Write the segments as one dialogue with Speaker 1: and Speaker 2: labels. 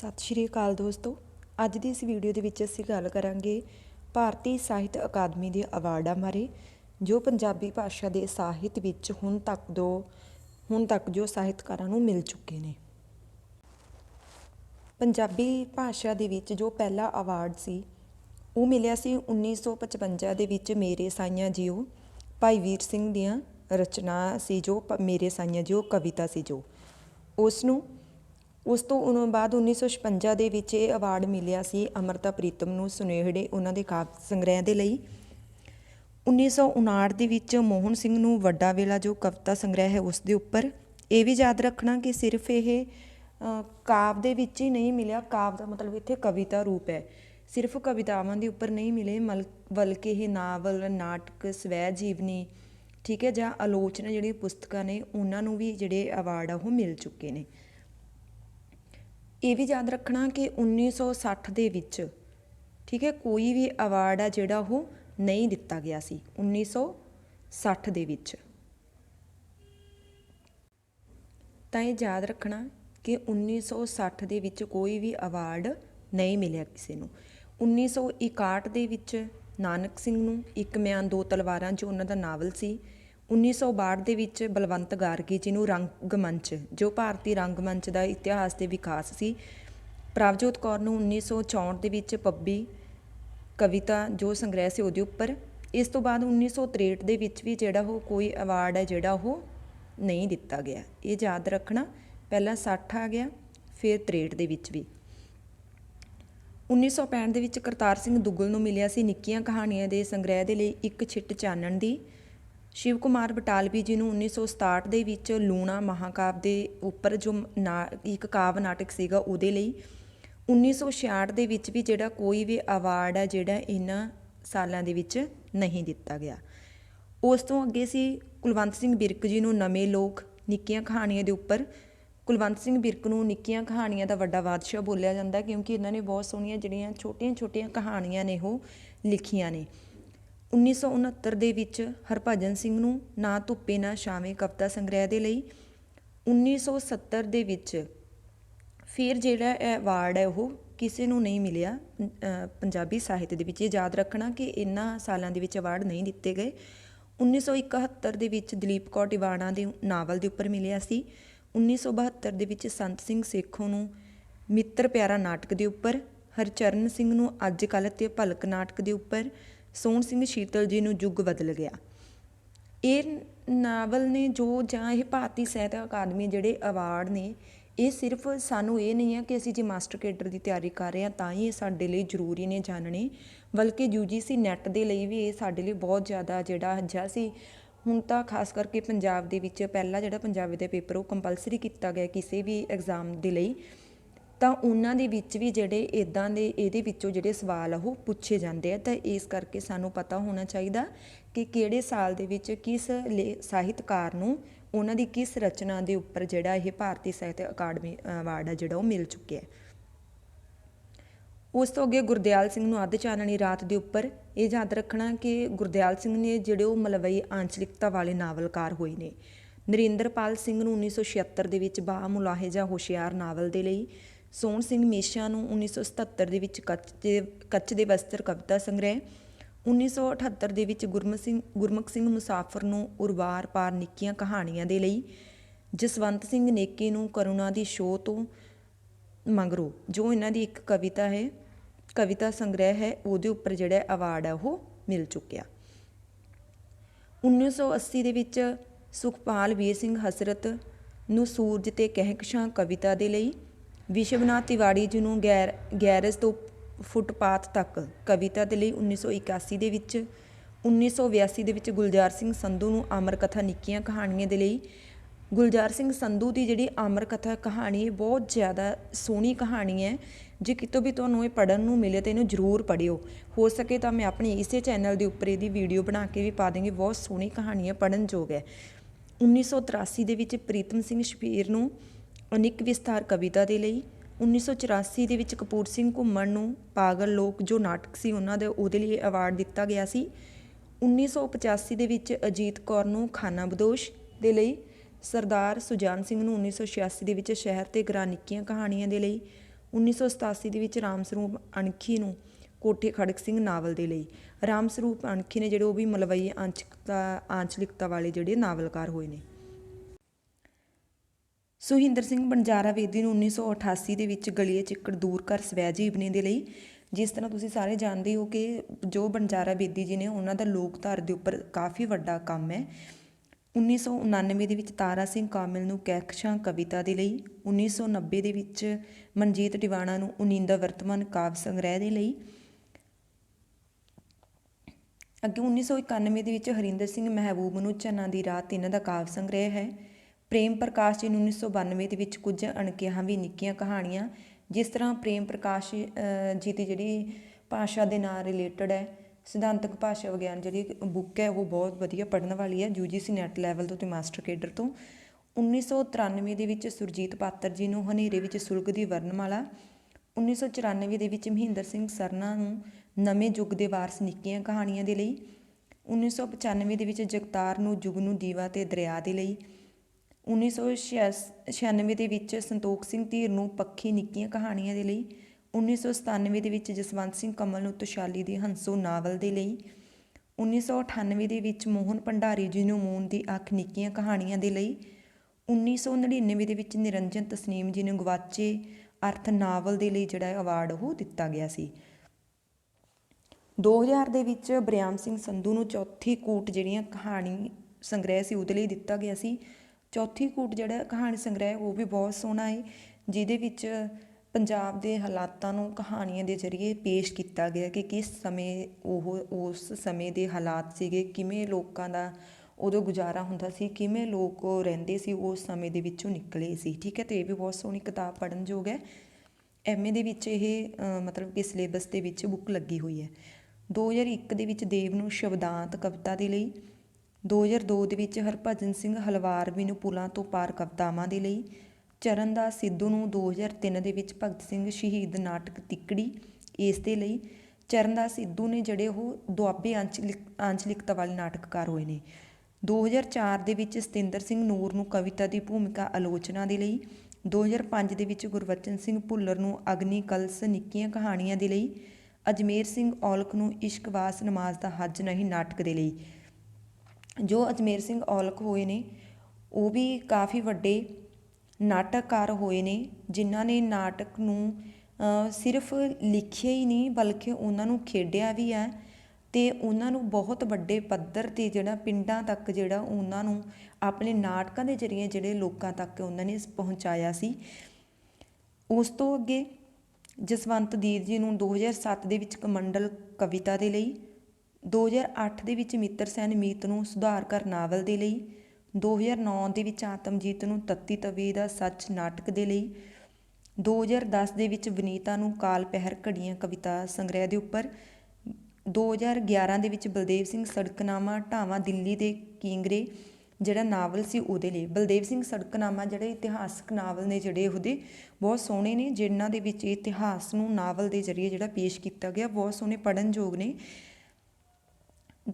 Speaker 1: ਸਤਿ ਸ਼੍ਰੀ ਅਕਾਲ ਦੋਸਤੋ। ਅੱਜ ਦੀ ਇਸ ਵੀਡੀਓ ਦੇ ਵਿੱਚ ਅਸੀਂ ਗੱਲ ਕਰਾਂਗੇ ਭਾਰਤੀ ਸਾਹਿਤ ਅਕਾਦਮੀ ਦੇ ਅਵਾਰਡਾਂ ਬਾਰੇ, ਜੋ ਪੰਜਾਬੀ ਭਾਸ਼ਾ ਦੇ ਸਾਹਿਤ ਵਿੱਚ ਹੁਣ ਤੱਕ ਦੋ, ਹੁਣ ਤੱਕ ਜੋ ਸਾਹਿਤਕਾਰਾਂ ਨੂੰ ਮਿਲ ਚੁੱਕੇ ਨੇ। ਪੰਜਾਬੀ ਭਾਸ਼ਾ ਦੇ ਵਿੱਚ ਜੋ ਪਹਿਲਾ ਅਵਾਰਡ ਸੀ, ਉਹ ਮਿਲਿਆ ਸੀ 1955 ਦੇ ਵਿੱਚ ਮੇਰੇ ਸਾਈਆਂ ਜੀਓ, ਭਾਈ ਵੀਰ ਸਿੰਘ ਦੀਆਂ ਰਚਨਾ ਸੀ ਜੋ ਮੇਰੇ ਸਾਈਆਂ ਜੀਓ, ਕਵਿਤਾ ਸੀ ਜੋ। ਉਸ ਨੂੰ ਉਸ ਤੋਂ ਉਹਨਾਂ ਬਾਅਦ 1956 ਦੇ ਵਿੱਚ ਇਹ ਅਵਾਰਡ ਮਿਲਿਆ ਸੀ ਅਮਰਤਾ ਪ੍ਰੀਤਮ ਨੂੰ ਸੁਨੇਹੜੇ ਉਹਨਾਂ ਦੇ ਕਾਵਿ ਸੰਗ੍ਰਹਿ ਦੇ ਲਈ। 1959 ਦੇ ਵਿੱਚ ਮੋਹਨ ਸਿੰਘ ਨੂੰ ਵੱਡਾ ਵੇਲਾ ਜੋ ਕਵਿਤਾ ਸੰਗ੍ਰਹਿ ਹੈ ਉਸ ਦੇ ਉੱਪਰ। ਇਹ ਵੀ ਯਾਦ ਰੱਖਣਾ ਕਿ ਸਿਰਫ ਇਹ ਅ, ਕਾਵ ਦੇ ਵਿੱਚ ਹੀ ਨਹੀਂ ਮਿਲਿਆ। ਕਾਵ ਦਾ ਮਤਲਬ ਇੱਥੇ ਕਵਿਤਾ ਰੂਪ ਹੈ। ਸਿਰਫ ਕਵਿਤਾਵਾਂ ਦੇ ਉੱਪਰ ਨਹੀਂ ਮਿਲੇ ਮਲ ਬਲਕਿ ਇਹ ਨਾਵਲ ਨਾਟਕ ਸਵੈ ਜੀਵਨੀ ਠੀਕ ਹੈ ਜਾਂ ਆਲੋਚਨਾ ਜਿਹੜੀਆਂ ਪੁਸਤਕਾਂ ਨੇ ਉਹਨਾਂ ਨੂੰ ਵੀ ਜਿਹੜੇ ਅਵਾਰਡ ਆ ਉਹ ਮਿਲ ਚੁੱਕੇ ਨੇ। ਇਹ ਵੀ ਯਾਦ ਰੱਖਣਾ ਕਿ 1960 ਦੇ ਵਿੱਚ, ਠੀਕ ਹੈ, ਕੋਈ ਵੀ ਅਵਾਰਡ ਆ ਜਿਹੜਾ ਉਹ ਨਹੀਂ ਦਿੱਤਾ ਗਿਆ ਸੀ 1960 ਦੇ ਵਿੱਚ। ਤਾਂ ਇਹ ਯਾਦ ਰੱਖਣਾ ਕਿ 1960 ਦੇ ਵਿੱਚ ਕੋਈ ਵੀ ਅਵਾਰਡ ਨਹੀਂ ਮਿਲਿਆ ਕਿਸੇ ਨੂੰ। 1961 ਦੇ ਵਿੱਚ ਨਾਨਕ ਸਿੰਘ ਨੂੰ, ਇੱਕ ਮਿਆਨ ਦੋ ਤਲਵਾਰਾਂ ਜੋ ਉਹਨਾਂ ਦਾ ਨਾਵਲ ਸੀ। 1962 ਦੇ ਵਿੱਚ ਬਲਵੰਤ ਗਾਰਗੀ ਜੀ ਨੂੰ ਰੰਗਮੰਚ, ਜੋ ਭਾਰਤੀ ਰੰਗਮੰਚ ਦਾ ਇਤਿਹਾਸ ਦੇ ਵਿਕਾਸ ਸੀ। ਪ੍ਰਭਜੋਤ ਕੌਰ ਨੂੰ 1964 ਦੇ ਵਿੱਚ ਪੱਬੀ ਕਵਿਤਾ, ਜੋ ਸੰਗ੍ਰਹਿ ਸੀ ਉਹਦੇ ਉੱਪਰ। ਇਸ ਤੋਂ ਬਾਅਦ 1963 ਦੇ ਵਿੱਚ ਵੀ ਜਿਹੜਾ ਉਹ ਕੋਈ ਅਵਾਰਡ ਹੈ, ਜਿਹੜਾ ਉਹ ਨਹੀਂ ਦਿੱਤਾ ਗਿਆ। ਇਹ ਯਾਦ ਰੱਖਣਾ, ਪਹਿਲਾਂ 60 ਆ ਗਿਆ, ਫਿਰ 63 ਦੇ ਵਿੱਚ ਵੀ। 1965 ਦੇ ਵਿੱਚ ਕਰਤਾਰ ਸਿੰਘ ਦੁੱਗਲ ਨੂੰ ਮਿਲਿਆ ਸੀ। ਨਿੱਕੀਆਂ ਕਹਾਣੀਆਂ ਦੇ ਸੰਗ੍ਰਹਿ ਦੇ ਲਈ ਇੱਕ ਛਿੱਟ ਚਾਨਣ ਦੀ ਸ਼ਿਵ ਕੁਮਾਰ ਬਟਾਲਵੀ ਜੀ ਨੂੰ 1967 ਦੇ ਵਿੱਚ ਲੂਣਾ ਮਹਾਕਾਵ ਦੇ ਉੱਪਰ ਜੋ ਨਾ- ਇੱਕ ਕਾਵ ਨਾਟਕ ਸੀਗਾ ਉਹਦੇ ਲਈ 1966 ਦੇ ਵਿੱਚ ਵੀ ਜਿਹੜਾ ਕੋਈ ਵੀ ਅਵਾਰਡ ਹੈ ਜਿਹੜਾ ਇਹਨਾਂ ਸਾਲਾਂ ਦੇ ਵਿੱਚ ਨਹੀਂ ਦਿੱਤਾ ਗਿਆ। ਉਸ ਤੋਂ ਅੱਗੇ ਸੀ ਕੁਲਵੰਤ ਸਿੰਘ ਬਿਰਕ ਜੀ ਨੂੰ ਨਵੇਂ ਲੋਕ, ਨਿੱਕੀਆਂ ਕਹਾਣੀਆਂ ਦੇ ਉੱਪਰ। ਕੁਲਵੰਤ ਸਿੰਘ ਬਿਰਕ ਨੂੰ ਨਿੱਕੀਆਂ ਕਹਾਣੀਆਂ ਦਾ ਵੱਡਾ ਬਾਦਸ਼ਾਹ ਬੋਲਿਆ ਜਾਂਦਾ ਕਿਉਂਕਿ ਇਹਨਾਂ ਨੇ ਬਹੁਤ ਸੋਹਣੀਆਂ ਜਿਹੜੀਆਂ ਛੋਟੀਆਂ-ਛੋਟੀਆਂ ਕਹਾਣੀਆਂ ਨੇ ਉਹ ਲਿਖੀਆਂ ਨੇ। 1969 ਦੇ ਵਿੱਚ ਹਰਭਜਨ ਸਿੰਘ ਨੂੰ ਨਾ ਧੁੱਪੇ ਨਾ ਛਾਵੇਂ ਕਵਿਤਾ ਸੰਗ੍ਰਹਿ ਦੇ ਲਈ। 1970 ਦੇ ਵਿੱਚ ਫਿਰ ਜਿਹੜਾ ਇਹ ਅਵਾਰਡ ਹੈ ਉਹ ਕਿਸੇ ਨੂੰ ਨਹੀਂ ਮਿਲਿਆ। ਪੰਜਾਬੀ ਸਾਹਿਤ ਦੇ ਵਿੱਚ ਇਹ ਯਾਦ ਰੱਖਣਾ ਕਿ ਇਹਨਾਂ ਸਾਲਾਂ ਦੇ ਵਿੱਚ ਅਵਾਰਡ ਨਹੀਂ ਦਿੱਤੇ ਗਏ। 1971 ਦੇ ਵਿੱਚ ਦਲੀਪ ਕੌਰ ਟਿਵਾਣਾ ਦੇ ਨਾਵਲ ਦੇ ਉੱਪਰ ਮਿਲਿਆ ਸੀ। 1972 ਦੇ ਵਿੱਚ ਸੰਤ ਸਿੰਘ ਸੇਖੋਂ ਨੂੰ ਮਿੱਤਰ ਪਿਆਰਾ ਨਾਟਕ ਦੇ ਉੱਪਰ, ਹਰਚਰਨ ਸਿੰਘ ਨੂੰ ਅੱਜ ਕੱਲ੍ਹ ਤੇ ਭਲਕ ਨਾਟਕ ਦੇ ਉੱਪਰ ਸੋਹਣ ਸਿੰਘ ਸ਼ੀਤਲ ਜੀ ਨੂੰ ਯੁੱਗ ਬਦਲ ਗਿਆ। ਇਹ ਨਾਵਲ ਨੇ ਜੋ ਜਾਂ ਇਹ ਭਾਰਤੀ ਸਾਹਿਤ ਅਕਾਦਮੀ ਜਿਹੜੇ ਅਵਾਰਡ ਨੇ, ਇਹ ਸਿਰਫ ਸਾਨੂੰ ਇਹ ਨਹੀਂ ਹੈ ਕਿ ਅਸੀਂ ਜੇ ਮਾਸਟਰ ਕੇਡਰ ਦੀ ਤਿਆਰੀ ਕਰ ਰਹੇ ਹਾਂ, ਤਾਂ ਹੀ ਇਹ ਸਾਡੇ ਲਈ ਜ਼ਰੂਰੀ ਨੇ ਜਾਣਨੇ। ਬਲਕਿ ਯੂਜੀਸੀ ਨੈਟ ਦੇ ਲਈ ਵੀ ਇਹ ਸਾਡੇ ਲਈ ਬਹੁਤ ਜ਼ਿਆਦਾ ਜਿਹੜਾ ਹੱਜਾ ਸੀ, ਹੁਣ ਤਾਂ ਖਾਸ ਕਰਕੇ ਪੰਜਾਬ ਦੇ ਵਿੱਚ ਪਹਿਲਾ ਜਿਹੜਾ ਪੰਜਾਬੀ ਦੇ ਪੇਪਰ ਉਹ ਕੰਪਲਸਰੀ ਕੀਤਾ ਗਿਆ ਕਿਸੇ ਵੀ ਐਗਜ਼ਾਮ ਦੇ ਲਈ। ਤਾਂ ਉਹਨਾਂ ਦੇ ਵਿੱਚ ਵੀ ਜਿਹੜੇ ਇਦਾਂ ਦੇ ਇਹਦੇ ਵਿੱਚੋਂ ਜਿਹੜੇ ਸਵਾਲ ਆ, ਉਹ ਪੁੱਛੇ ਜਾਂਦੇ ਆ। ਤਾਂ ਇਸ ਕਰਕੇ ਸਾਨੂੰ ਪਤਾ ਹੋਣਾ ਚਾਹੀਦਾ ਕਿ ਕਿਹੜੇ ਸਾਲ ਦੇ ਵਿੱਚ ਕਿਸ ਲੇ- ਸਾਹਿਤਕਾਰ ਨੂੰ ਉਹਨਾਂ ਦੀ ਕਿਸ ਰਚਨਾ ਦੇ ਉੱਪਰ ਜਿਹੜਾ ਇਹ ਭਾਰਤੀ ਸਾਹਿਤ ਅਕਾਡਮੀ ਅਵਾਰਡ ਆ ਜਿਹੜਾ ਉਹ ਮਿਲ ਚੁੱਕਿਆ ਹੈ। ਉਸ ਤੋਂ ਅੱਗੇ ਗੁਰਦਿਆਲ ਸਿੰਘ ਨੂੰ ਅੱਧ ਚਾਨਣੀ ਰਾਤ ਦੇ ਉੱਪਰ ਇਹ ਯਾਦ ਰੱਖਣਾ ਕਿ ਗੁਰਦਿਆਲ ਸਿੰਘ ਨੇ ਜਿਹੜੇ ਉਹ ਮਲਵਈ ਆਂਚਲਿਕਤਾ ਵਾਲੇ ਨਾਵਲਕਾਰ ਹੋਏ ਨੇ। ਨਰਿੰਦਰਪਾਲ ਸਿੰਘ ਨੂੰ 1976 ਦੇ ਵਿੱਚ ਬਾ ਮੁਲਾਹਿਜ਼ਾ ਹੋਸ਼ਿਆਰ ਨਾਵਲ ਦੇ ਲਈ ਸੋਹਣ ਸਿੰਘ ਮੇਸ਼ਾ ਨੂੰ 1977 ਦੇ ਵਿੱਚ ਕੱਚ ਦੇ ਕੱਚ ਦੇ ਵਸਤਰ ਕਵਿਤਾ ਸੰਗ੍ਰਹਿ 1978 ਦੇ ਵਿੱਚ ਗੁਰਮੁਖ ਸਿੰਘ ਗੁਰਮੁਖ ਸਿੰਘ ਮੁਸਾਫਰ ਨੂੰ ਉਰਵਾਰ ਪਾਰ ਨਿੱਕੀਆਂ ਕਹਾਣੀਆਂ ਦੇ ਲਈ ਜਸਵੰਤ ਸਿੰਘ ਨੇਕੇ ਨੂੰ ਕਰੁਣਾ ਦੀ ਸ਼ੋਅ ਤੋਂ ਮੰਗਰੋ ਜੋ ਇਹਨਾਂ ਦੀ ਇੱਕ ਕਵਿਤਾ ਹੈ, ਕਵਿਤਾ ਸੰਗ੍ਰਹਿ ਹੈ, ਉਹਦੇ ਉੱਪਰ ਜਿਹੜਾ ਅਵਾਰਡ ਹੈ ਉਹ ਮਿਲ ਚੁੱਕਿਆ। 1980 ਦੇ ਵਿੱਚ ਸੁਖਪਾਲ ਵੀਰ ਸਿੰਘ ਹਸਰਤ ਨੂੰ ਸੂਰਜ ਤੇ ਕਹਿਕਸ਼ਾਂ ਕਵਿਤਾ ਦੇ ਲਈ ਵਿਸ਼ਵਨਾਥ ਤਿਵਾੜੀ ਜੀ ਨੂੰ ਗੈਰ, ਗੈਰਜ ਤੋਂ ਫੁੱਟਪਾਥ ਤੱਕ, ਕਵਿਤਾ ਦੇ ਲਈ 1981 ਦੇ ਵਿੱਚ 1982 ਦੇ ਵਿੱਚ ਗੁਲਜ਼ਾਰ ਸਿੰਘ ਸੰਧੂ ਨੂੰ ਅਮਰ ਕਥਾ ਨਿੱਕੀਆਂ ਕਹਾਣੀਆਂ ਦੇ ਲਈ, ਗੁਲਜ਼ਾਰ ਸਿੰਘ ਸੰਧੂ ਦੀ ਜਿਹੜੀ ਅਮਰ ਕਥਾ ਕਹਾਣੀ ਹੈ ਬਹੁਤ ਜ਼ਿਆਦਾ ਸੋਹਣੀ ਕਹਾਣੀ ਹੈ, ਜੇ ਕਿਤੋਂ ਵੀ ਤੁਹਾਨੂੰ ਇਹ ਪੜਨ ਨੂੰ ਮਿਲੇ ਤਾਂ ਇਹਨੂੰ ਜ਼ਰੂਰ ਪੜਿਓ ਹੋ ਸਕੇ ਤਾਂ ਮੈਂ ਆਪਣੇ ਇਸੇ ਚੈਨਲ ਦੇ ਉੱਪਰ ਇਹਦੀ ਵੀਡੀਓ ਬਣਾ ਕੇ ਵੀ ਪਾ ਦੇਵਾਂਗੀ, ਬਹੁਤ ਸੋਹਣੀ ਕਹਾਣੀ ਹੈ ਪੜਨ ਯੋਗ ਹੈ 1983 ਦੇ ਵਿੱਚ ਪ੍ਰੀਤਮ ਸਿੰਘ ਸ਼ਬੀਰ ਨੂੰ ਅਨਿਕ ਵਿਸਥਾਰ ਕਵਿਤਾ ਦੇ ਲਈ 1984 ਦੇ ਵਿੱਚ ਕਪੂਰ ਸਿੰਘ ਘੁੰਮਣ ਨੂੰ ਪਾਗਲ ਲੋਕ ਜੋ ਨਾਟਕ ਸੀ ਉਹਨਾਂ ਦੇ ਉਹਦੇ ਲਈ ਅਵਾਰਡ ਦਿੱਤਾ ਗਿਆ ਸੀ। 1985 ਦੇ ਵਿੱਚ ਅਜੀਤ ਕੌਰ ਨੂੰ ਖਾਨਾ ਬਦੋਸ਼ ਦੇ ਲਈ, ਸਰਦਾਰ ਸੁਜਾਨ ਸਿੰਘ ਨੂੰ 1986 ਦੇ ਵਿੱਚ ਸ਼ਹਿਰ ਤੇ ਗ੍ਰਾਨਿੱਕੀਆਂ ਕਹਾਣੀਆਂ ਦੇ ਲਈ 1987 ਦੇ ਵਿੱਚ ਰਾਮ ਸਰੂਪ ਅਣਖੀ ਨੂੰ ਕੋਠੇ ਖੜਕ ਸਿੰਘ ਨਾਵਲ ਦੇ ਲਈ। ਰਾਮ ਸਰੂਪ ਅਣਖੀ ਨੇ ਜਿਹੜੇ ਉਹ ਵੀ ਮਲਵਈ ਆਂਚਿਕਤਾ ਆਂਚਲਿਕਤਾ ਵਾਲੇ ਜਿਹੜੇ ਨਾਵਲਕਾਰ ਹੋਏ ਨੇ। ਸੁਹਿੰਦਰ ਸਿੰਘ ਬੰਜਾਰਾ ਬੇਦੀ ਨੂੰ 1988 ਦੇ ਵਿੱਚ ਗਲੀਏ ਚਿੱਕੜ ਦੂਰ ਕਰ ਸਵੈ ਜੀਵਨੀ ਦੇ ਲਈ। ਜਿਸ ਤਰ੍ਹਾਂ ਤੁਸੀਂ ਸਾਰੇ ਜਾਣਦੇ ਹੋ ਕਿ ਜੋ ਬੰਜਾਰਾ ਬੇਦੀ ਜੀ ਨੇ, ਉਹਨਾਂ ਦਾ ਲੋਕਧਾਰ ਦੇ ਉੱਪਰ ਕਾਫੀ ਵੱਡਾ ਕੰਮ ਹੈ। 1999 ਦੇ ਵਿੱਚ ਤਾਰਾ ਸਿੰਘ ਕਾਮਿਲ ਨੂੰ ਕਹਿਕਸ਼ਾਂ ਕਵਿਤਾ ਦੇ ਲਈ 1990 ਦੇ ਵਿੱਚ ਮਨਜੀਤ ਟਿਵਾਣਾ ਨੂੰ ਉਨਿੰਦਾ ਵਰਤਮਾਨ ਕਾਵ ਸੰਗ੍ਰਹਿ ਦੇ ਲਈ। ਅੱਗੇ 1991 ਦੇ ਵਿੱਚ ਹਰਿੰਦਰ ਸਿੰਘ ਮਹਿਬੂਬ ਨੂੰ ਚੰਨਾ ਦੀ ਰਾਤ ਇਹਨਾਂ ਦਾ ਕਾਵ ਸੰਗ੍ਰਹਿ ਹੈ। ਪ੍ਰੇਮ ਪ੍ਰਕਾਸ਼ ਜੀ ਨੂੰ 1992 ਦੇ ਵਿੱਚ ਕੁਝ ਅਣਕਿਆਹਾਂ ਵੀ ਨਿੱਕੀਆਂ ਕਹਾਣੀਆਂ, ਜਿਸ ਤਰ੍ਹਾਂ ਪ੍ਰੇਮ ਪ੍ਰਕਾਸ਼ ਜੀ ਦੀ ਜਿਹੜੀ ਭਾਸ਼ਾ ਦੇ ਨਾਲ ਰਿਲੇਟਡ ਹੈ, ਸਿਧਾਂਤਕ ਭਾਸ਼ਾ ਵਿਗਿਆਨ ਜਿਹੜੀ ਬੁੱਕ ਹੈ, ਉਹ ਬਹੁਤ ਵਧੀਆ ਪੜ੍ਹਨ ਵਾਲੀ ਹੈ ਯੂਜੀਸੀ ਨੈਟ ਲੈਵਲ ਤੋਂ ਤੇ ਮਾਸਟਰ ਕੇਡਰ ਤੋਂ। 1993 ਦੇ ਵਿੱਚ ਸੁਰਜੀਤ ਪਾਤਰ ਜੀ ਨੂੰ ਹਨੇਰੇ ਵਿੱਚ ਸੁਲਗ ਦੀ ਵਰਣਮਾਲਾ 1994 ਦੇ ਵਿੱਚ ਮਹਿੰਦਰ ਸਿੰਘ ਸਰਨਾ ਨੂੰ ਨਵੇਂ ਯੁੱਗ ਦੇ ਵਾਰਸ ਨਿੱਕੀਆਂ ਕਹਾਣੀਆਂ ਦੇ ਲਈ। 1995 ਦੇ ਵਿੱਚ ਜਗਤਾਰ ਨੂੰ ਜੁਗਨੂ ਦੀਵਾ ਤੇ ਦਰਿਆ ਦੇ ਲਈ। 1996 ਦੇ ਵਿੱਚ ਸੰਤੋਖ ਸਿੰਘ ਧੀਰ ਨੂੰ ਪੱਖੀ ਨਿੱਕੀਆਂ ਕਹਾਣੀਆਂ ਦੇ ਲਈ 1997 ਦੇ ਵਿੱਚ ਜਸਵੰਤ ਸਿੰਘ ਕਮਲ ਨੂੰ ਤੁਸ਼ਾਲੀ ਦੀ ਹੰਸੋ ਨਾਵਲ ਦੇ ਲਈ 1998 ਦੇ ਵਿੱਚ ਮੋਹਨ ਭੰਡਾਰੀ ਜੀ ਨੂੰ ਮੂਨ ਦੀ ਅੱਖ ਨਿੱਕੀਆਂ ਕਹਾਣੀਆਂ ਦੇ ਲਈ 1999 ਦੇ ਵਿੱਚ ਨਿਰੰਜਨ ਤਸਨੀਮ ਜੀ ਨੂੰ ਗਵਾਚੇ ਅਰਥ ਨਾਵਲ ਦੇ ਲਈ ਜਿਹੜਾ ਅਵਾਰਡ ਉਹ ਦਿੱਤਾ ਗਿਆ ਸੀ। 2000 ਦੇ ਵਿੱਚ ਬਰਿਆਮ ਸਿੰਘ ਸੰਧੂ ਨੂੰ ਚੌਥੀ ਕੂਟ ਜਿਹੜੀਆਂ ਕਹਾਣੀ ਸੰਗ੍ਰਹਿ ਸੀ ਉਹਦੇ ਲਈ ਦਿੱਤਾ ਗਿਆ ਸੀ। ਚੌਥੀ ਕੂਟ ਜਿਹੜਾ ਕਹਾਣੀ ਸੰਗ੍ਰਹਿ ਉਹ ਵੀ ਬਹੁਤ ਸੋਹਣਾ ਹੈ ਜਿਹਦੇ ਵਿੱਚ ਪੰਜਾਬ ਦੇ ਹਾਲਾਤਾਂ ਨੂੰ ਕਹਾਣੀਆਂ ਦੇ ਜ਼ਰੀਏ ਪੇਸ਼ ਕੀਤਾ ਗਿਆ ਕਿ ਕਿਸ ਸਮੇਂ ਉਹ, ਉਸ ਸਮੇਂ ਦੇ ਹਾਲਾਤ ਸੀਗੇ, ਕਿਵੇਂ ਲੋਕਾਂ ਦਾ ਉਦੋਂ ਗੁਜ਼ਾਰਾ ਹੁੰਦਾ ਸੀ, ਕਿਵੇਂ ਲੋਕ ਉਹ ਰਹਿੰਦੇ ਸੀ ਉਸ ਸਮੇਂ ਦੇ ਵਿੱਚੋਂ ਨਿਕਲੇ ਸੀ। ਠੀਕ ਹੈ, ਤੇ ਇਹ ਵੀ ਬਹੁਤ ਸੋਹਣੀ ਕਿਤਾਬ ਪੜ੍ਹਨ ਯੋਗ ਹੈ। ਐਮਏ ਦੇ ਵਿੱਚ ਇਹ ਮਤਲਬ ਕਿ ਸਿਲੇਬਸ ਦੇ ਵਿੱਚ ਬੁੱਕ ਲੱਗੀ ਹੋਈ ਹੈ। 2001 ਦੇ ਵਿੱਚ ਦੇਵ ਨੂੰ ਸ਼ਬਦਾਂਤ ਕਵਿਤਾ ਦੇ ਲਈ 2002 ਦੇ ਵਿੱਚ ਹਰਭਜਨ ਸਿੰਘ ਹਲਵਾਰਵੀ ਨੂੰ ਪੁਲਾਂ ਤੋਂ ਪਾਰ ਕਵਿਤਾਵਾਂ ਦੇ ਲਈ। ਚਰਨਦਾਸ ਸਿੱਧੂ ਨੂੰ 2003 ਦੇ ਵਿੱਚ ਭਗਤ ਸਿੰਘ ਸ਼ਹੀਦ ਨਾਟਕ ਤਿੱਕੜੀ। ਇਸ ਦੇ ਲਈ ਚਰਨਦਾਸ ਸਿੱਧੂ ਨੇ ਜਿਹੜੇ ਉਹ ਦੁਆਬੇ ਆਂਚਲਿਕ ਆਂਚਲਿਕਤਾ ਵਾਲੇ ਨਾਟਕਕਾਰ ਹੋਏ ਨੇ। 2004 ਦੇ ਵਿੱਚ ਸਤਿੰਦਰ ਸਿੰਘ ਨੂਰ ਨੂੰ ਕਵਿਤਾ ਦੀ ਭੂਮਿਕਾ ਆਲੋਚਨਾ ਦੇ ਲਈ। 2005 ਦੇ ਵਿੱਚ ਗੁਰਬਚਨ ਸਿੰਘ ਭੁੱਲਰ ਨੂੰ ਅਗਨੀ ਕਲਸ ਨਿੱਕੀਆਂ ਕਹਾਣੀਆਂ ਦੇ ਲਈ। ਅਜਮੇਰ ਸਿੰਘ ਔਲਖ ਨੂੰ ਇਸ਼ਕਵਾਸ ਨਮਾਜ਼ ਦਾ ਹੱਜ ਨਹੀਂ ਨਾਟਕ ਦੇ ਲਈ। ਜੋ ਅਜਮੇਰ ਸਿੰਘ ਔਲਖ ਹੋਏ ਨੇ, ਉਹ ਵੀ ਕਾਫੀ ਵੱਡੇ ਨਾਟਕਕਾਰ ਹੋਏ ਨੇ, ਜਿਨ੍ਹਾਂ ਨੇ ਨਾਟਕ ਨੂੰ ਸਿਰਫ ਲਿਖਿਆ ਹੀ ਨਹੀਂ, ਬਲਕਿ ਉਹਨਾਂ ਨੂੰ ਖੇਡਿਆ ਵੀ ਹੈ ਤੇ ਉਹਨਾਂ ਨੂੰ ਬਹੁਤ ਵੱਡੇ ਪੱਧਰ ਤੇ ਜਿਹੜਾ ਪਿੰਡਾਂ ਤੱਕ ਜਿਹੜਾ ਉਹਨਾਂ ਨੂੰ ਆਪਣੇ ਨਾਟਕਾਂ ਦੇ ਜ਼ਰੀਏ ਜਿਹੜੇ ਲੋਕਾਂ ਤੱਕ ਉਹਨਾਂ ਨੇ ਪਹੁੰਚਾਇਆ ਸੀ। ਉਸ ਤੋਂ ਅੱਗੇ ਜਸਵੰਤ ਦੀਰ ਜੀ ਨੂੰ 2007 ਦੇ ਵਿੱਚ ਕਮੰਡਲ ਕਵਿਤਾ ਦੇ ਲਈ 2008 ਦੇ ਵਿੱਚ ਮਿੱਤਰ ਸੈਨ ਮੀਤ ਨੂੰ ਸੁਧਾਰ ਕਰ ਨਾਵਲ ਦੇ ਲਈ 2009 ਦੇ ਵਿੱਚ ਆਤਮਜੀਤ ਨੂੰ ਤੱਤੀ ਤਵੇ ਦਾ ਸੱਚ ਨਾਟਕ ਦੇ ਲਈ 2010 ਦੇ ਵਿੱਚ ਵਨੀਤਾ ਨੂੰ ਕਾਲ ਪਹਿਰ ਘੜੀਆਂ ਕਵਿਤਾ ਸੰਗ੍ਰਹਿ ਦੇ ਉੱਪਰ 2011 ਦੇ ਵਿੱਚ ਬਲਦੇਵ ਸਿੰਘ ਸੜਕਨਾਮਾ ਢਾਵਾ ਦਿੱਲੀ ਦੇ ਕੀਂਗਰੇ ਜਿਹੜਾ ਨਾਵਲ ਸੀ ਉਹਦੇ ਲਈ। ਬਲਦੇਵ ਸਿੰਘ ਸੜਕਨਾਮਾ ਜਿਹੜੇ ਇਤਿਹਾਸਕ ਨਾਵਲ ਨੇ ਜਿਹੜੇ ਉਹਦੇ, ਬਹੁਤ ਸੋਹਣੇ ਨੇ, ਜਿਨ੍ਹਾਂ ਦੇ ਵਿੱਚ ਇਤਿਹਾਸ ਨੂੰ ਨਾਵਲ ਦੇ ਜ਼ਰੀਏ ਜਿਹੜਾ ਪੇਸ਼ ਕੀਤਾ ਗਿਆ, ਬਹੁਤ ਸੋਹਣੇ ਪੜਨਯੋਗ ਨੇ।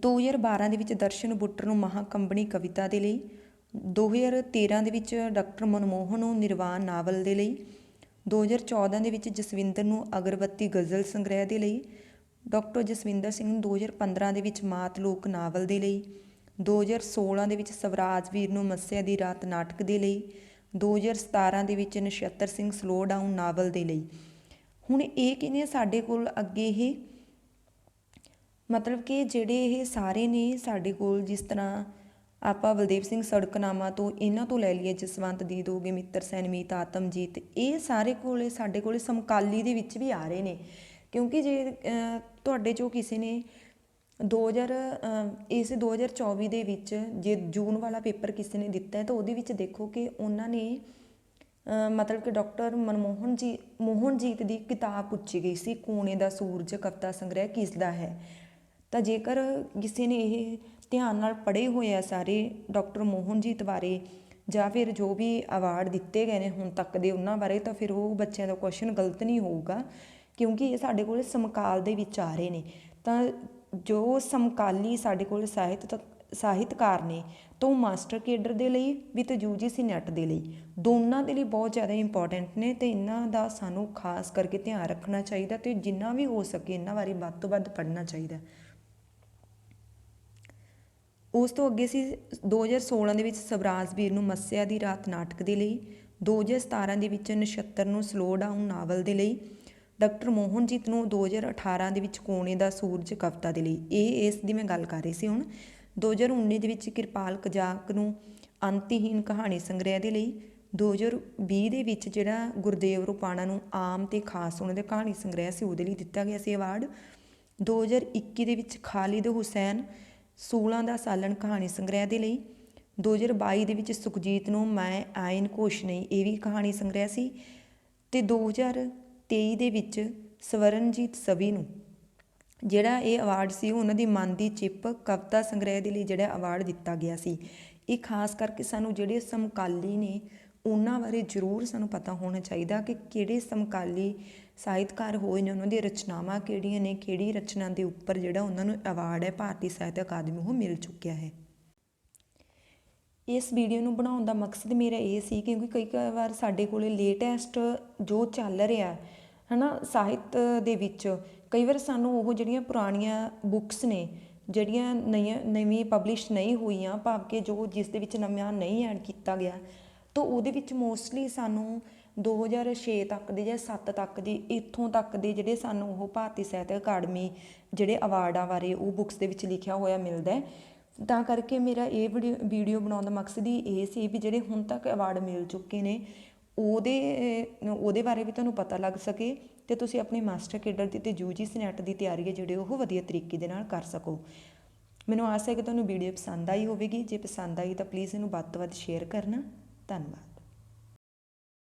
Speaker 1: 2012 ਦੇ ਵਿੱਚ ਦਰਸ਼ਨ ਬੁੱਟਰ ਨੂੰ ਮਹਾਕੰਬਣੀ ਕਵਿਤਾ ਦੇ ਲਈ 2013 ਦੇ ਵਿੱਚ ਡਾਕਟਰ ਮਨਮੋਹਨ ਨੂੰ ਨਿਰਵਾਣ ਨਾਵਲ ਦੇ ਲਈ 2014 ਦੇ ਵਿੱਚ ਜਸਵਿੰਦਰ ਨੂੰ ਅਗਰਬੱਤੀ ਗਜ਼ਲ ਸੰਗ੍ਰਹਿ ਦੇ ਲਈ, ਡਾਕਟਰ ਜਸਵਿੰਦਰ ਸਿੰਘ ਨੂੰ 2015 ਦੇ ਵਿੱਚ ਮਾਤ ਲੋਕ ਨਾਵਲ ਦੇ ਲਈ 2016 ਦੇ ਵਿੱਚ ਸਵਰਾਜ ਵੀਰ ਨੂੰ ਮੱਸਿਆ ਦੀ ਰਾਤ ਨਾਟਕ ਦੇ ਲਈ 2017 ਦੇ ਵਿੱਚ Nachhattar Singh slow down novel ਦੇ ਲਈ। ਹੁਣ ਇਹ ਕਿਨੇ ਸਾਡੇ ਕੋਲ ਅੱਗੇ ਇਹ ਮਤਲਬ ਕਿ ਜਿਹੜੇ ਇਹ ਸਾਰੇ ਨੇ ਸਾਡੇ ਕੋਲ ਜਿਸ ਤਰ੍ਹਾਂ ਆਪਾਂ ਬਲਦੇਵ ਸਿੰਘ ਸੜਕਨਾਮਾ ਤੋਂ ਇਹਨਾਂ ਤੋਂ ਲੈ ਲਈਏ ਜਸਵੰਤ ਦੀਦ ਹੋ ਗਏ ਮਿੱਤਰ ਸੈਨਮੀਤ ਆਤਮਜੀਤ ਇਹ ਸਾਰੇ ਕੋਲੇ ਸਾਡੇ ਕੋਲੇ ਸਮਕਾਲੀ ਦੇ ਵਿੱਚ ਵੀ ਆ ਰਹੇ ਨੇ। ਕਿਉਂਕਿ ਜੇ ਤੁਹਾਡੇ ਚੋਂ ਕਿਸੇ ਨੇ 2000 ਅਹ, ਇਸ 2024 ਦੇ ਵਿੱਚ ਜੇ ਜੂਨ ਵਾਲਾ ਪੇਪਰ ਕਿਸੇ ਨੇ ਦਿੱਤਾ ਹੈ ਤਾਂ ਉਹਦੇ ਵਿੱਚ ਦੇਖੋ ਕਿ ਉਹਨਾਂ ਨੇ ਮਤਲਬ ਕਿ ਡਾਕਟਰ ਮਨਮੋਹਨ ਜੀ ਮੋਹਨਜੀਤ ਦੀ ਕਿਤਾਬ ਪੁੱਛੀ ਗਈ ਸੀ ਕੂਣੇ ਦਾ ਸੂਰਜ ਕਵਿਤਾ ਸੰਗ੍ਰਹਿ ਕਿਸ ਦਾ ਹੈ? ਤਾਂ ਜੇਕਰ ਕਿਸੇ ਨੇ ਇਹ ਧਿਆਨ ਨਾਲ ਪੜ੍ਹੇ ਹੋਏ ਆ ਸਾਰੇ ਡਾਕਟਰ ਮੋਹਨਜੀਤ ਬਾਰੇ ਜਾਂ ਫਿਰ ਜੋ ਵੀ ਅਵਾਰਡ ਦਿੱਤੇ ਗਏ ਨੇ ਹੁਣ ਤੱਕ ਦੇ ਉਹਨਾਂ ਬਾਰੇ, ਤਾਂ ਫਿਰ ਉਹ ਬੱਚਿਆਂ ਦਾ ਕੁਐਸਚਨ ਗਲਤ ਨਹੀਂ ਹੋਊਗਾ, ਕਿਉਂਕਿ ਇਹ ਸਾਡੇ ਕੋਲ ਸਮਕਾਲ ਦੇ ਵਿੱਚ ਆ ਰਹੇ ਨੇ। ਤਾਂ ਜੋ ਸਮਕਾਲੀ ਸਾਡੇ ਕੋਲ ਸਾਹਿਤ ਸਾਹਿਤਕਾਰ ਨੇ, ਤਾਂ ਉਹ ਮਾਸਟਰ ਕੇਡਰ ਦੇ ਲਈ ਵੀ ਤੇ ਯੂਜੀਸੀ ਨੈਟ ਦੇ ਲਈ। ਦੋਨਾਂ ਦੇ ਲਈ ਬਹੁਤ ਜ਼ਿਆਦਾ ਇੰਪੋਰਟੈਂਟ ਨੇ ਤੇ ਇਹਨਾਂ ਦਾ ਸਾਨੂੰ ਖਾਸ ਕਰਕੇ ਧਿਆਨ ਰੱਖਣਾ ਚਾਹੀਦਾ ਤੇ ਜਿੰਨਾ ਵੀ ਹੋ ਸਕੇ ਇਹਨਾਂ ਬਾਰੇ ਵੱਧ ਤੋਂ ਵੱਧ ਪੜ੍ਹਨਾ ਚਾਹੀਦਾ। ਉਸ ਤੋਂ ਅੱਗੇ ਸੀ 2016 ਦੇ ਵਿੱਚ ਸਵਰਾਜ ਵੀਰ ਨੂੰ ਮੱਸਿਆ ਦੀ ਰਾਤ ਨਾਟਕ ਦੇ ਲਈ 2017 ਦੇ ਵਿੱਚ ਨਛੱਤਰ ਨੂੰ ਸਲੋ ਡਾਊਨ ਨਾਵਲ ਦੇ ਲਈ ਡਾਕਟਰ ਮੋਹਨਜੀਤ ਨੂੰ 2018 ਦੇ ਵਿੱਚ ਕੋਨੇ ਦਾ ਸੂਰਜ ਕਵਿਤਾ ਦੇ ਲਈ। ਇਹ, ਇਸ ਦੀ ਮੈਂ ਗੱਲ ਕਰ ਰਹੀ ਸੀ ਹੁਣ। 2019 ਦੇ ਵਿੱਚ ਕਿਰਪਾਲ ਕਜਾਕ ਨੂੰ ਅੰਤਹੀਨ ਕਹਾਣੀ ਸੰਗ੍ਰਹਿ ਦੇ ਲਈ 2020 ਦੇ ਵਿੱਚ ਜਿਹੜਾ ਗੁਰਦੇਵ ਰੁਪਾਣਾ ਨੂੰ ਆਮ ਤੇ ਖਾਸ ਉਹਨਾਂ ਦੇ ਕਹਾਣੀ ਸੰਗ੍ਰਹਿ ਸੀ ਉਹਦੇ ਲਈ ਦਿੱਤਾ ਗਿਆ ਸੀ ਅਵਾਰਡ 2021 ਦੇ ਵਿੱਚ ਖਾਲਿਦ ਹੁਸੈਨ 16 ਦਾ ਸਾਲਣ ਕਹਾਣੀ ਸੰਗ੍ਰਹਿ ਦੇ ਲਈ। 2022 ਦੇ ਵਿੱਚ ਸੁਖਜੀਤ ਨੂੰ ਮੈਂ ਆਇਨ ਘੋਸ਼ ਨਹੀਂ, ਇਹ ਵੀ ਕਹਾਣੀ ਸੰਗ੍ਰਹਿ ਸੀ। ਤੇ 2023 ਦੇ ਵਿੱਚ ਸਵਰਨਜੀਤ ਸਵੀ ਨੂੰ, ਜਿਹੜਾ ਇਹ ਅਵਾਰਡ ਸੀ ਉਹਨਾਂ ਦੀ ਮਨ ਦੀ ਚਿੱਪ ਕਵਿਤਾ ਸੰਗ੍ਰਹਿ ਦੇ ਲਈ ਜਿਹੜਾ ਅਵਾਰਡ ਦਿੱਤਾ ਗਿਆ ਸੀ। ਇਹ ਖਾਸ ਕਰਕੇ ਸਾਨੂੰ ਜਿਹੜੇ ਸਮਕਾਲੀ ਨੇ, ਉਹਨਾਂ ਬਾਰੇ ਜ਼ਰੂਰ ਸਾਨੂੰ ਪਤਾ ਹੋਣਾ ਚਾਹੀਦਾ ਕਿ ਕਿਹੜੇ ਸਮਕਾਲੀ ਸਾਹਿਤਕਾਰ ਹੋਏ ਨੇ, ਉਹਨਾਂ ਦੀਆਂ ਰਚਨਾਵਾਂ ਕਿਹੜੀਆਂ ਨੇ, ਕਿਹੜੀ ਰਚਨਾ ਦੇ ਉੱਪਰ ਜਿਹੜਾ ਉਹਨਾਂ ਨੂੰ ਅਵਾਰਡ ਹੈ, ਭਾਰਤੀ ਸਾਹਿਤ ਅਕਾਦਮੀ, ਉਹ ਮਿਲ ਚੁੱਕਿਆ ਹੈ। ਇਸ ਵੀਡੀਓ ਨੂੰ ਬਣਾਉਣ ਦਾ ਮਕਸਦ ਮੇਰਾ ਇਹ ਸੀ ਕਿਉਂਕਿ ਕਈ ਕਈ ਵਾਰ ਸਾਡੇ ਕੋਲੇ ਲੇਟੈਸਟ ਜੋ ਚੱਲ ਰਿਹਾ, ਹਨਾ, ਸਾਹਿਤ ਦੇ ਵਿੱਚ, ਕਈ ਵਾਰ ਸਾਨੂੰ ਉਹ ਜਿਹੜੀਆਂ ਪੁਰਾਣੀਆਂ ਬੁੱਕਸ ਨੇ, ਜਿਹੜੀਆਂ ਨਈਆਂ, ਨਵੀਂ ਪਬਲਿਸ਼ ਨਹੀਂ ਹੋਈਆਂ, ਭਾਵ ਕਿ ਜੋ ਜਿਸ ਦੇ ਵਿੱਚ ਨਵਾਂ ਨਹੀਂ ਐਡ ਕੀਤਾ ਗਿਆ, ਤਾਂ ਉਹਦੇ ਵਿੱਚ ਮੋਸਟਲੀ ਸਾਨੂੰ 2006 ਤੱਕ ਦੇ ਜਾਂ 7 ਤੱਕ ਦੀ, ਇੱਥੋਂ ਤੱਕ ਦੇ ਜਿਹੜੇ ਸਾਨੂੰ ਉਹ ਭਾਰਤੀ ਸਾਹਿਤ ਅਕਾਡਮੀ ਜਿਹੜੇ ਅਵਾਰਡਾਂ ਬਾਰੇ ਉਹ ਬੁੱਕਸ ਦੇ ਵਿੱਚ ਲਿਖਿਆ ਹੋਇਆ ਮਿਲਦਾ ਹੈ। ਤਾਂ ਕਰਕੇ ਮੇਰਾ ਇਹ ਵੀਡੀਓ ਵੀਡੀਓ ਬਣਾਉਣ ਦਾ ਮਕਸਦ ਹੀ ਇਹ ਸੀ ਵੀ ਜਿਹੜੇ ਹੁਣ ਤੱਕ ਅਵਾਰਡ ਮਿਲ ਚੁੱਕੇ ਨੇ, ਉਹਦੇ ਉਹਦੇ ਬਾਰੇ ਵੀ ਤੁਹਾਨੂੰ ਪਤਾ ਲੱਗ ਸਕੇ ਤੇ ਤੁਸੀਂ ਆਪਣੀ ਮਾਸਟਰ ਕੇਡਰ ਦੀ ਤੇ ਯੂਜੀਸੀ ਨੈਟ ਦੀ ਤਿਆਰੀ ਹੈ ਜਿਹੜੇ ਉਹ ਵਧੀਆ ਤਰੀਕੇ ਦੇ ਨਾਲ ਕਰ ਸਕੋ। ਮੈਨੂੰ ਆਸ ਹੈ ਕਿ ਤੁਹਾਨੂੰ ਵੀਡੀਓ ਪਸੰਦ ਆਈ ਹੋਵੇਗੀ, ਜੇ ਪਸੰਦ ਆਈ ਤਾਂ ਪਲੀਜ਼ ਇਹਨੂੰ ਵੱਧ ਤੋਂ ਵੱਧ ਸ਼ੇਅਰ ਕਰਨਾ। ਧੰਨਵਾਦ।